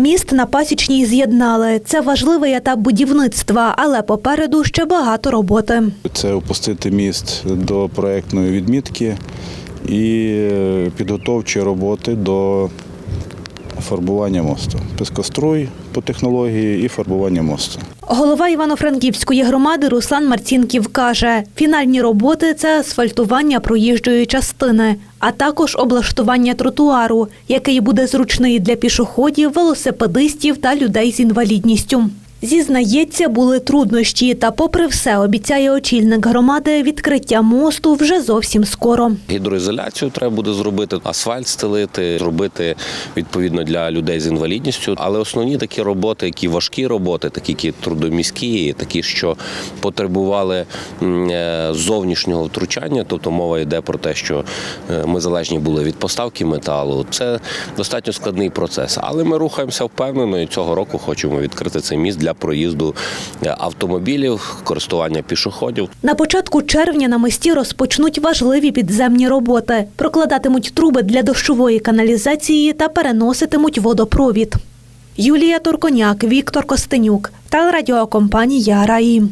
Міст на пасічній з'єднали. Це важливий етап будівництва, але попереду ще багато роботи. Це опустити міст до проектної відмітки і е, підготовчі роботи до фарбування мосту. Пескоструй по технології і фарбування мосту. Голова Івано-Франківської громади Руслан Марцінків каже, фінальні роботи це асфальтування проїжджої частини, а також облаштування тротуару, який буде зручний для пішоходів, велосипедистів та людей з інвалідністю. Зізнається, були труднощі, та попри все обіцяє очільник громади відкриття мосту вже зовсім скоро. Гідроізоляцію треба буде зробити, асфальт стелити, зробити відповідно для людей з інвалідністю. Але основні такі роботи, які важкі роботи, такі які трудоміські, такі, що потребували е, зовнішнього втручання, тобто мова йде про те, що е, ми залежні були від поставки металу. Це достатньо складний процес. Але ми рухаємося впевнено і цього року хочемо відкрити цей міст для проїзду е, автомобілів, користування пішоходів. На початку червня на мості розпочнуть важливі підземні роботи. Прокладатимуть труби для дощової каналізації та переноситимуть водопровід. Юлія Турконяк, Віктор Костенюк, телерадіокомпанія Раї.